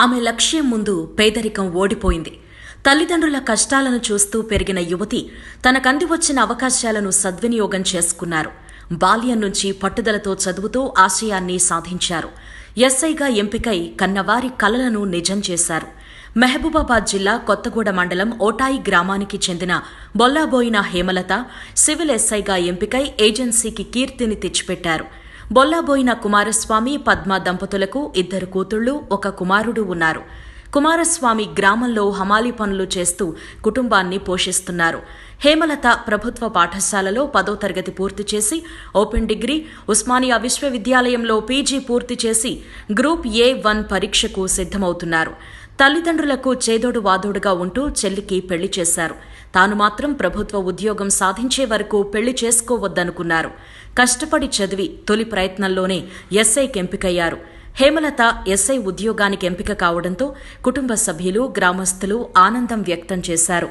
ఆమె లక్ష్యం ముందు పేదరికం ఓడిపోయింది. తల్లిదండ్రుల కష్టాలను చూస్తూ పెరిగిన యువతి తనకంది వచ్చిన అవకాశాలను సద్వినియోగం చేసుకున్నారు. బాల్యం నుంచి పట్టుదలతో చదువుతూ ఆశయాన్ని సాధించారు. ఎస్ఐగా ఎంపికై కన్నవారి కలలను నిజం చేశారు. మహబూబాబాద్ జిల్లా కొత్తగూడ మండలం ఓటాయి గ్రామానికి చెందిన బొల్లాబోయిన హేమలత సివిల్ ఎస్ఐగా ఎంపికై ఏజెన్సీకి కీర్తిని తెచ్చిపెట్టారు. బొల్లాబోయిన కుమారస్వామి పద్మ దంపతులకు ఇద్దరు కూతుళ్ళు ఒక కుమారుడు ఉన్నారు. కుమారస్వామి గ్రామంలో హమాలీ పనులు చేస్తూ కుటుంబాన్ని పోషిస్తున్నారు. హేమలత ప్రభుత్వ పాఠశాలలో పదో తరగతి పూర్తి చేసి ఓపెన్ డిగ్రీ ఉస్మానియా విశ్వవిద్యాలయంలో పీజీ పూర్తి చేసి గ్రూప్ ఏ వన్ పరీక్షకు సిద్ధమవుతున్నారు. తల్లిదండ్రులకు చేదోడు వాదోడుగా ఉంటూ చెల్లికి పెళ్ళి చేశారు. తాను మాత్రం ప్రభుత్వ ఉద్యోగం సాధించే వరకు పెళ్ళి చేసుకోవద్దనుకున్నారు. కష్టపడి చదివి తొలి ప్రయత్నంలోనే ఎస్ఐకి ఎంపికయ్యారు హేమలత ఎస్ఐ ఉద్యోగానికి ఎంపిక కావడంతో కుటుంబ సభ్యులు గ్రామస్తులు ఆనందం వ్యక్తం చేశారు.